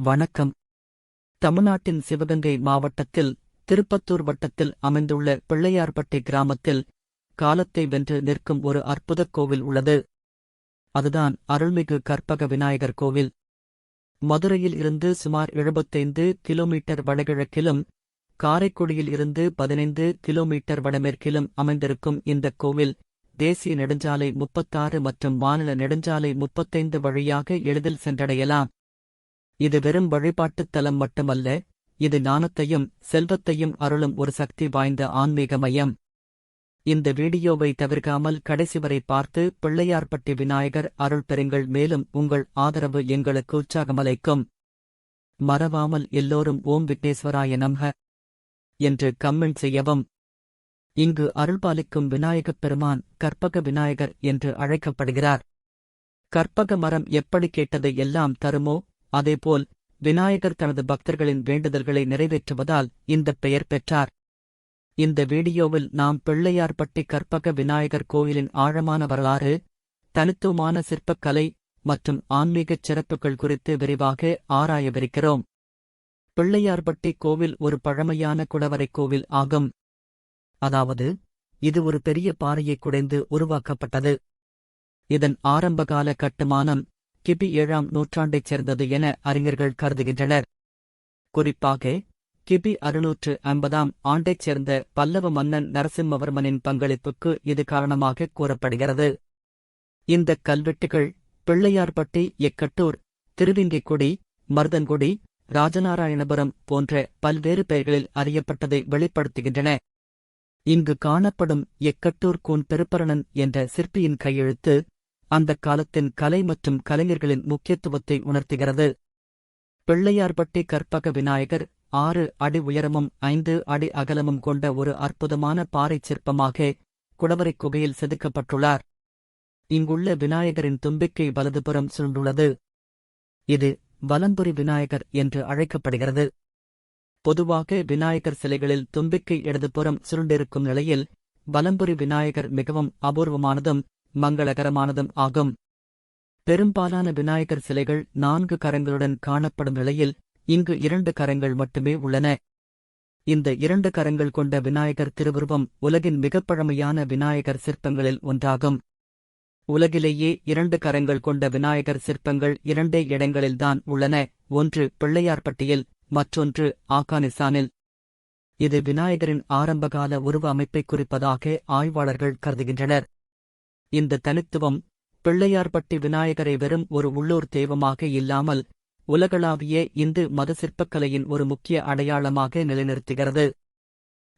வணக்கம். தமிழ்நாட்டின் சிவகங்கை மாவட்டத்தில் திருப்பத்தூர் வட்டத்தில் அமைந்துள்ள பிள்ளையார்பட்டி கிராமத்தில் காலத்தை வென்று நிற்கும் ஒரு அற்புதக் கோவில் உள்ளது. அதுதான் அருள்மிகு கற்பக விநாயகர் கோவில். மதுரையில் இருந்து சுமார் எழுபத்தைந்து கிலோமீட்டர் வடகிழக்கிலும் காரைக்குடியில் இருந்து பதினைந்து கிலோமீட்டர் வடமேற்கிலும் அமைந்திருக்கும் இந்தக் கோவில் தேசிய நெடுஞ்சாலை முப்பத்தாறு மற்றும் மாநில நெடுஞ்சாலை முப்பத்தைந்து வழியாக எளிதில் சென்றடையலாம். இது வெறும் வழிபாட்டுத் தலம் மட்டுமல்ல இது ஞானத்தையும் செல்வத்தையும் அருளும் ஒரு சக்தி வாய்ந்த ஆன்மீக மையம். இந்த வீடியோவை தவிர்க்காமல் கடைசி வரை பார்த்து பிள்ளையார்பட்டி விநாயகர் அருள் பெறுங்கள் மேலும் உங்கள் ஆதரவு எங்களுக்கு உற்சாகமளிக்கும் மறவாமல் எல்லோரும் ஓம் விக்னேஸ்வராய நமக என்று கம்மெண்ட் செய்யவும். இங்கு அருள்பாலிக்கும் விநாயகப் பெருமான் கற்பக விநாயகர் என்று அழைக்கப்படுகிறார். கற்பக மரம் எப்படி கேட்டதை எல்லாம் தருமோ அதேபோல் விநாயகர் தனது பக்தர்களின் வேண்டுதல்களை நிறைவேற்றுவதால் இந்தப் பெயர் பெற்றார். இந்த வீடியோவில் நாம் பிள்ளையார்பட்டி கற்பக விநாயகர் கோயிலின் ஆழமான வரலாறு தனித்துவமான சிற்பக்கலை மற்றும் ஆன்மீகச் சிறப்புகள் குறித்து விரிவாக ஆராயவிருக்கிறோம். பிள்ளையார்பட்டி கோவில் ஒரு பழமையான குடவரை கோவில் ஆகும். அதாவது இது ஒரு பெரிய பாறையை குடைந்து உருவாக்கப்பட்டது. இதன் ஆரம்பகால கட்டுமானம் கிபி ஏழாம் நூற்றாண்டைச் சேர்ந்தது என அறிஞர்கள் கருதுகின்றனர். குறிப்பாக கிபி அறுநூற்று ஐம்பதாம் ஆண்டைச் சேர்ந்த பல்லவ மன்னன் நரசிம்மவர்மனின் பங்களிப்புக்கு இது காரணமாக கூறப்படுகிறது. இந்த கல்வெட்டுகள் பிள்ளையார்பட்டி எக்கட்டூர் திருவிங்கிக்குடி மருதன்குடி ராஜநாராயணபுரம் போன்ற பல்வேறு பெயர்களில் அறியப்பட்டதை வெளிப்படுத்துகின்றன. இங்கு காணப்படும் எக்கட்டூர் கூன் பெருப்பரணன் என்ற சிற்பியின் கையெழுத்து அந்தக் காலத்தின் கலை மற்றும் கலைஞர்களின் முக்கியத்துவத்தை உணர்த்துகிறது. பிள்ளையார்பட்டி கற்பக விநாயகர் ஆறு அடி உயரமும் ஐந்து அடி அகலமும் கொண்ட ஒரு அற்புதமான பாறைச் சிற்பமாக குடவரை குகையில் செதுக்கப்பட்டுள்ளார். இங்குள்ள விநாயகரின் தும்பிக்கை வலதுபுறம் சுருண்டுள்ளது இது வலம்புரி விநாயகர் என்று அழைக்கப்படுகிறது. பொதுவாக விநாயகர் சிலைகளில் தும்பிக்கை இடதுபுறம் சுருண்டிருக்கும் நிலையில் வலம்புரி விநாயகர் மிகவும் அபூர்வமானதும் மங்களகரமானதும் ஆகும். பெரும்பாலான விநாயகர் சிலைகள் நான்கு கரங்களுடன் காணப்படும் நிலையில் இங்கு இரண்டு கரங்கள் மட்டுமே உள்ளன. இந்த இரண்டு கரங்கள் கொண்ட விநாயகர் திருவுருவம் உலகின் மிகப் பழமையான விநாயகர் சிற்பங்களில் ஒன்றாகும். உலகிலேயே இரண்டு கரங்கள் கொண்ட விநாயகர் சிற்பங்கள் இரண்டே இடங்களில்தான் உள்ளன. ஒன்று பிள்ளையார்பட்டியில் மற்றொன்று ஆப்கானிஸ்தானில். இது விநாயகரின் ஆரம்பகால உருவ அமைப்பை குறிப்பதாக ஆய்வாளர்கள் கருதுகின்றனர். இந்த தனித்துவம் பிள்ளையார்பட்டி விநாயகரை வெறும் ஒரு உள்ளூர் தெய்வமாக இல்லாமல் உலகளாவிய இந்து மத சிற்பக்கலையின் ஒரு முக்கிய அடையாளமாக நிலைநிறுத்துகிறது.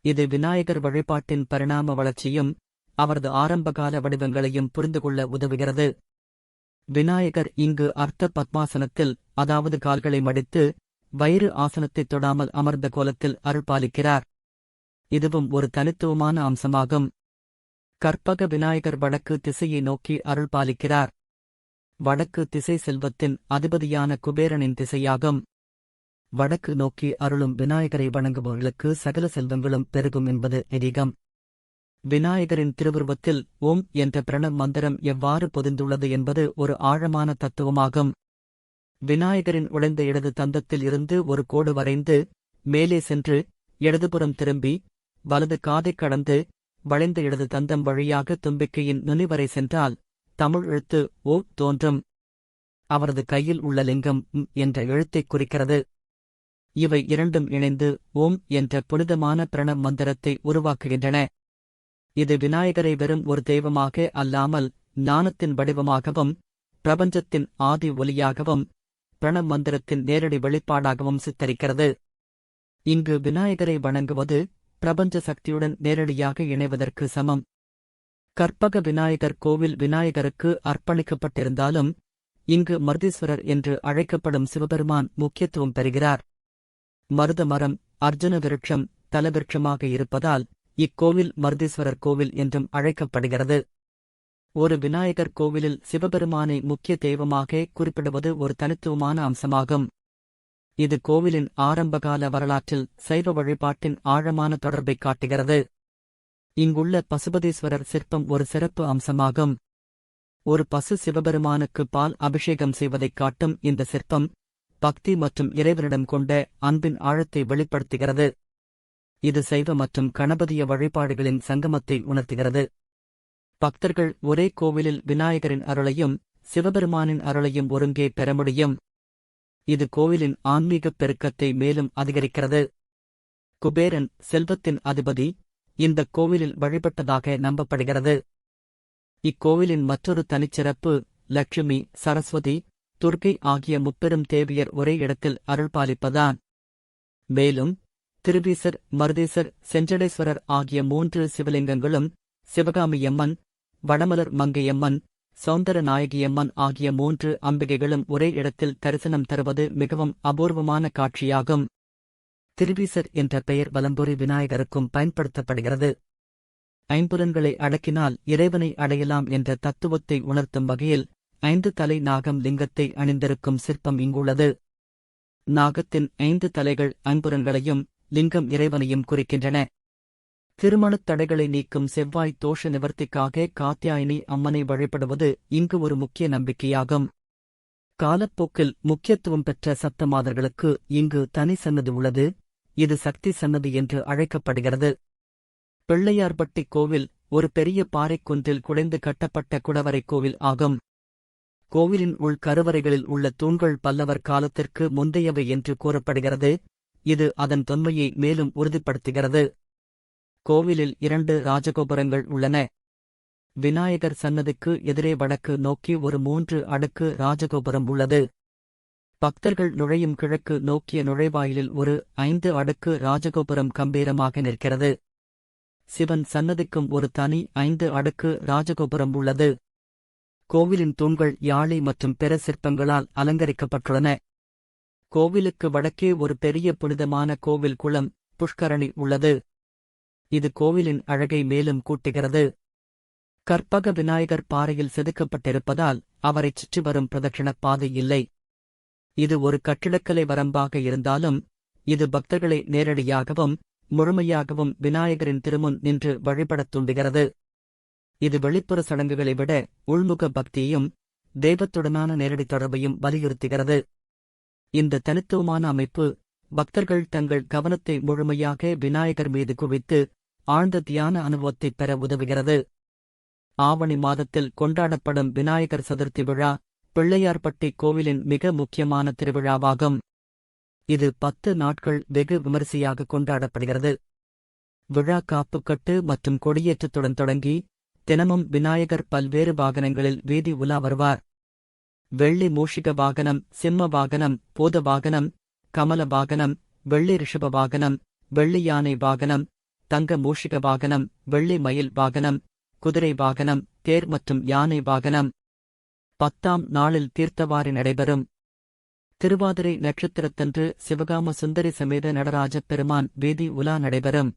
இது விநாயகர் வழிபாட்டின் பரிணாம வளர்ச்சியும் அவரது ஆரம்பகால வடிவங்களையும் புரிந்துகொள்ள உதவுகிறது. விநாயகர் இங்கு அர்த்த பத்மாசனத்தில் அதாவது கால்களை மடித்து வயிறு ஆசனத்தைத் தொடாமல் அமர்ந்த கோலத்தில் அருள்பாலிக்கிறார் இதுவும் ஒரு தனித்துவமான அம்சமாகும். கற்பக விநாயகர் வடக்கு திசையை நோக்கி அருள்பாலிக்கிறார். வடக்கு திசை செல்வத்தின் அதிபதியான குபேரனின் திசையாகும். வடக்கு நோக்கி அருளும் விநாயகரை வணங்குபவர்களுக்கு சகல செல்வங்களும் பெருகும் என்பது நிதிகம் விநாயகரின் திருவுருவத்தில் ஓம் என்ற பிரணவ் மந்திரம் எவ்வாறு பொதிந்துள்ளது என்பது ஒரு ஆழமான தத்துவமாகும். விநாயகரின் உழைந்த இடது தந்தத்தில் இருந்து ஒரு கோடு வரைந்து மேலே சென்று இடதுபுறம் திரும்பி வலது காதைக் கடந்து வளைந்த இடது தந்தம் வழியாக தும்பிக்கையின் நுனிவரை சென்றால் தமிழ் எழுத்து ஓ தோன்றும். அவரது கையில் உள்ள லிங்கம் என்ற எழுத்தைக் குறிக்கிறது. இவை இரண்டும் இணைந்து ஓம் என்ற புனிதமான பிரண மந்திரத்தை உருவாக்குகின்றன. இது விநாயகரை வெறும் ஒரு தெய்வமாக அல்லாமல் ஞானத்தின் வடிவமாகவும் பிரபஞ்சத்தின் ஆதி ஒலியாகவும் பிரண மந்திரத்தின் நேரடி வெளிப்பாடாகவும் சித்தரிக்கிறது. இங்கு விநாயகரை வணங்குவது பிரபஞ்ச சக்தியுடன் நேரடியாக இணைவதற்கு சமம். கற்பக விநாயகர் கோவில் விநாயகருக்கு அர்ப்பணிக்கப்பட்டிருந்தாலும் இங்கு மருதீஸ்வரர் என்று அழைக்கப்படும் சிவபெருமான் முக்கியத்துவம் பெறுகிறார். மருத மரம் அர்ஜுன விருட்சம் தலவிருட்சமாக இருப்பதால் இக்கோவில் மருதீஸ்வரர் கோவில் என்றும் அழைக்கப்படுகிறது. ஒரு விநாயகர் கோவிலில் சிவபெருமானை முக்கிய தெய்வமாக குறிப்பிடுவது ஒரு தனித்துவமான அம்சமாகும். இது கோவிலின் ஆரம்பகால வரலாற்றில் சைவ வழிபாட்டின் ஆழமான தொடர்பைக் காட்டுகிறது. இங்குள்ள பசுபதீஸ்வரர் சிற்பம் ஒரு சிறப்பு அம்சமாகும். ஒரு பசு சிவபெருமானுக்கு பால் அபிஷேகம் செய்வதைக் காட்டும் இந்த சிற்பம் பக்தி மற்றும் இறைவனிடம் கொண்ட அன்பின் ஆழத்தை வெளிப்படுத்துகிறது. இது சைவ மற்றும் கணபதிய வழிபாடுகளின் சங்கமத்தை உணர்த்துகிறது. பக்தர்கள் ஒரே கோவிலில் விநாயகரின் அருளையும் சிவபெருமானின் அருளையும் ஒருங்கே பெற முடியும். இது கோவிலின் ஆன்மீகப் பெருக்கத்தை மேலும் அதிகரிக்கிறது. குபேரன் செல்வத்தின் அதிபதி இந்த கோவிலில் வழிபட்டதாக நம்பப்படுகிறது. இக்கோவிலின் மற்றொரு தனிச்சிறப்பு லட்சுமி சரஸ்வதி துர்க்கை ஆகிய முப்பெரும் தேவியர் ஒரே இடத்தில் அருள்பாலிப்பதான் மேலும் திருவீசர் மருதீசர் செஞ்சடேஸ்வரர் ஆகிய மூன்று சிவலிங்கங்களும் சிவகாமியம்மன் வடமலர் மங்கையம்மன் சௌந்தரநாயகியம்மன் ஆகிய மூன்று அம்பிகைகளும் ஒரே இடத்தில் தரிசனம் தருவது மிகவும் அபூர்வமான காட்சியாகும். திருவீசர் என்ற பெயர் வலம்புரி விநாயகருக்கும் பயன்படுத்தப்படுகிறது. ஐம்புலன்களை அடக்கினால் இறைவனை அடையலாம் என்ற தத்துவத்தை உணர்த்தும் வகையில் ஐந்து தலை நாகம் லிங்கத்தை அணிந்திருக்கும் சிற்பம் இங்குள்ளது. நாகத்தின் ஐந்து தலைகள் ஐம்புலன்களையும் லிங்கம் இறைவனையும் குறிக்கின்றன. திருமணத் தடைகளை நீக்கும் செவ்வாய் தோஷ நிவர்த்திக்காக காத்தியாயினி அம்மனை வழிபடுவது இங்கு ஒரு முக்கிய நம்பிக்கையாகும். காலப்போக்கில் முக்கியத்துவம் பெற்ற சப்தமாதர்களுக்கு இங்கு தனி சன்னதி உள்ளது. இது சக்தி சன்னதி என்று அழைக்கப்படுகிறது. பிள்ளையார்பட்டி கோவில் ஒரு பெரிய பாறைக்குன்றில் குடைந்து கட்டப்பட்ட குடவரை கோவில் ஆகும். கோவிலின் உள் கருவறைகளில் உள்ள தூண்கள் பல்லவர் காலத்திற்கு முந்தையவை என்று கூறப்படுகிறது. இது அதன் தொன்மையை மேலும் உறுதிப்படுத்துகிறது. கோவிலில் இரண்டு ராஜகோபுரங்கள் உள்ளன. விநாயகர் சன்னதிக்கு எதிரே வடக்கு நோக்கி ஒரு மூன்று அடுக்கு ராஜகோபுரம் உள்ளது. பக்தர்கள் நுழையும் கிழக்கு நோக்கிய நுழைவாயிலில் ஒரு ஐந்து அடுக்கு ராஜகோபுரம் கம்பீரமாக நிற்கிறது. சிவன் சன்னதிக்கும் ஒரு தனி ஐந்து அடுக்கு ராஜகோபுரம் உள்ளது. கோவிலின் தூண்கள் யாழி மற்றும் பிற சிற்பங்களால் அலங்கரிக்கப்பட்டுள்ளன. கோவிலுக்கு வடக்கே ஒரு பெரிய புனிதமான கோவில் குளம் புஷ்கரணி உள்ளது. இது கோவிலின் அழகை மேலும் கூட்டுகிறது. கற்பக விநாயகர் பாறையில் செதுக்கப்பட்டிருப்பதால் அவரைச் சுற்றி வரும் பிரதட்சிணப் பாதை இல்லை. இது ஒரு கட்டிடக்கலை வரம்பாக இருந்தாலும் இது பக்தர்களை நேரடியாகவும் முழுமையாகவும் விநாயகரின் திருமுன் நின்று வழிபடத் தூண்டுகிறது. இது வெளிப்புற சடங்குகளை விட உள்முக பக்தியையும் தெய்வத்துடனான நேரடி தொடர்பையும் வலியுறுத்துகிறது. இந்த தனித்துவமான அமைப்பு பக்தர்கள் தங்கள் கவனத்தை முழுமையாக விநாயகர் மீது குவித்து ஆழ்ந்த தியான அனுபவத்தைப் பெற உதவுகிறது. ஆவணி மாதத்தில் கொண்டாடப்படும் விநாயகர் சதுர்த்தி விழா பிள்ளையார்பட்டி கோவிலின் மிக முக்கியமான திருவிழாவாகும். இது பத்து நாட்கள் வெகு விமரிசையாக கொண்டாடப்படுகிறது. விழா காப்புக்கட்டு மற்றும் கொடியேற்றத்துடன் தொடங்கி தினமும் விநாயகர் பல்வேறு வாகனங்களில் வீதி உலா வருவார். வெள்ளி மூஷிக வாகனம் சிம்ம வாகனம் போத வாகனம் கமல வாகனம் வெள்ளி ரிஷப வாகனம் வெள்ளி யானை வாகனம் தங்க மூஷிக வாகனம் வெள்ளி மயில் வாகனம் குதிரை வாகனம் தேர் மற்றும் யானை வாகனம். பத்தாம் நாளில் தீர்த்தவாரி நடைபெறும். திருவாதிரை நட்சத்திரத்தன்று சிவகாம சுந்தரி சமேத நடராஜ பெருமான் வீதி உலா நடைபெறும்.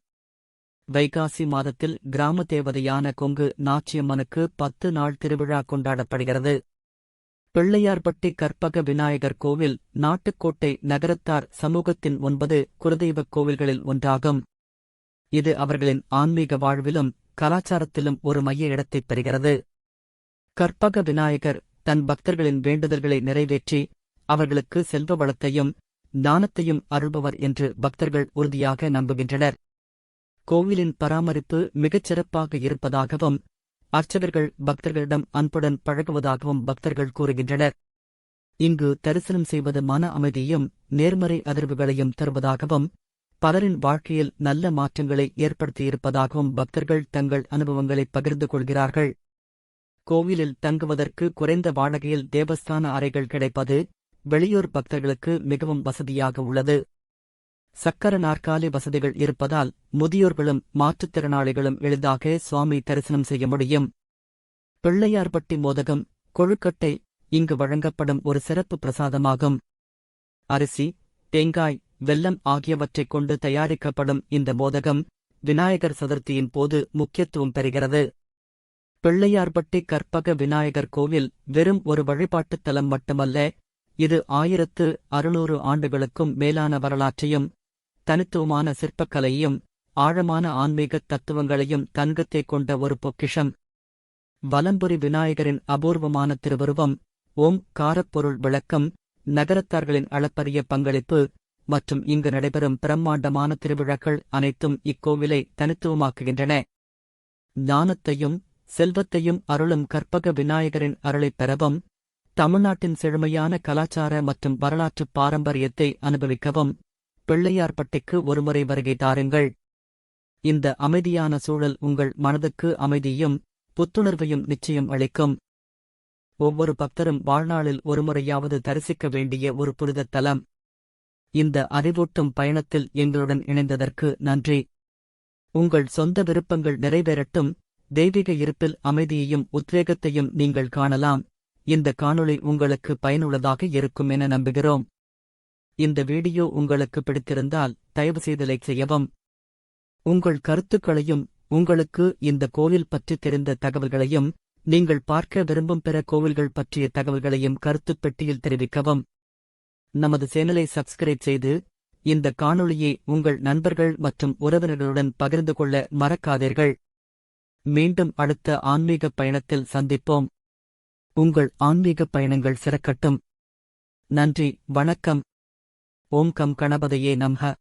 வைகாசி மாதத்தில் கிராம தேவதையான கொங்கு நாச்சியம்மனுக்கு பத்து நாள் திருவிழா கொண்டாடப்படுகிறது. பிள்ளையார்பட்டி கற்பக விநாயகர் கோவில் நாட்டுக்கோட்டை நகரத்தார் சமூகத்தின் ஒன்பது குலதெய்வக் கோவில்களில் ஒன்றாகும். இது அவர்களின் ஆன்மீக வாழ்விலும் கலாச்சாரத்திலும் ஒரு மைய இடத்தைப் பெறுகிறது. கற்பக விநாயகர் தன் பக்தர்களின் வேண்டுதல்களை நிறைவேற்றி அவர்களுக்கு செல்வ வளத்தையும் ஞானத்தையும் அருள்பவர் என்று பக்தர்கள் உறுதியாக நம்புகின்றனர். கோவிலின் பராமரிப்பு மிகச் சிறப்பாக இருப்பதாகவும் அர்ச்சகர்கள் பக்தர்களிடம் அன்புடன் பழகுவதாகவும் பக்தர்கள் கூறுகின்றனர். இங்கு தரிசனம் செய்வது மன அமைதியும் நேர்மறை அதிர்வுகளையும் தருவதாகவும் பலரின் வாழ்க்கையில் நல்ல மாற்றங்களை ஏற்படுத்தியிருப்பதாகவும் பக்தர்கள் தங்கள் அனுபவங்களை பகிர்ந்து கொள்கிறார்கள். கோவிலில் தங்குவதற்கு குறைந்த வாடகையில் தேவஸ்தான அறைகள் கிடைப்பது வெளியூர் பக்தர்களுக்கு மிகவும் வசதியாக உள்ளது. சக்கர நாற்காலி வசதிகள் இருப்பதால் முதியோர்களும் மாற்றுத்திறனாளிகளும் எளிதாக சுவாமி தரிசனம் செய்ய முடியும். பிள்ளையார்பட்டி மோதகம் கொழுக்கட்டை இங்கு வழங்கப்படும் ஒரு சிறப்பு பிரசாதமாகும். அரிசி தேங்காய் வெல்லம் ஆகியவற்றைக் கொண்டு தயாரிக்கப்படும் இந்த மோதகம் விநாயகர் சதுர்த்தியின் போது முக்கியத்துவம் பெறுகிறது. பிள்ளையார்பட்டி கற்பக விநாயகர் கோவில் வெறும் ஒரு வழிபாட்டுத் தலம் மட்டுமல்ல இது ஆயிரத்து அறுநூறு ஆண்டுகளுக்கும் மேலான வரலாற்றையும் தனித்துவமான சிற்பக்கலையையும் ஆழமான ஆன்மீகத் தத்துவங்களையும் தன்கத்தே கொண்ட ஒரு பொக்கிஷம். வலம்புரி விநாயகரின் அபூர்வமான திருவுருவம் ஓம் காரப்பொருள் விளக்கம் நகரத்தார்களின் அளப்பரிய பங்களிப்பு மற்றும் இங்கு நடைபெறும் பிரம்மாண்டமான திருவிழாக்கள் அனைத்தும் இக்கோவிலை தனித்துவமாக்குகின்றன. ஞானத்தையும் செல்வத்தையும் அருளும் கற்பக விநாயகரின் அருளைப் பெறவும் தமிழ்நாட்டின் செழுமையான கலாச்சார மற்றும் வரலாற்று பாரம்பரியத்தை அனுபவிக்கவும் பிள்ளையார்பட்டிக்கு ஒருமுறை வருகை தாருங்கள். இந்த அமைதியான சூழல் உங்கள் மனதுக்கு அமைதியும் புத்துணர்வையும் நிச்சயம் அளிக்கும். ஒவ்வொரு பக்தரும் வாழ்நாளில் ஒருமுறையாவது தரிசிக்க வேண்டிய ஒரு புனித தலம். இந்த அறிவூட்டும் பயணத்தில் எங்களுடன் இணைந்ததற்கு நன்றி. உங்கள் சொந்த விருப்பங்கள் நிறைவேறட்டும். தெய்வீக இருப்பில் அமைதியையும் உத்வேகத்தையும் நீங்கள் காணலாம். இந்த காணொளி உங்களுக்கு பயனுள்ளதாக இருக்கும் என நம்புகிறோம். இந்த வீடியோ உங்களுக்கு பிடித்திருந்தால் தயவுசெய்து லைக் செய்யவும். உங்கள் கருத்துக்களையும் உங்களுக்கு இந்த கோவில் பற்றி தெரிந்த தகவல்களையும் நீங்கள் பார்க்க விரும்பும் பிற கோவில்கள் பற்றிய தகவல்களையும் கருத்துப் பெட்டியில் தெரிவிக்கவும். நமது சேனலை சப்ஸ்கிரைப் செய்து இந்த காணொளியை உங்கள் நண்பர்கள் மற்றும் உறவினர்களுடன் பகிர்ந்து கொள்ள மறக்காதீர்கள். மீண்டும் அடுத்த ஆன்மீக பயணத்தில் சந்திப்போம். உங்கள் ஆன்மீக பயணங்கள் சிறக்கட்டும். நன்றி வணக்கம். ஓம் கம் கணபதையே நம்ஹ.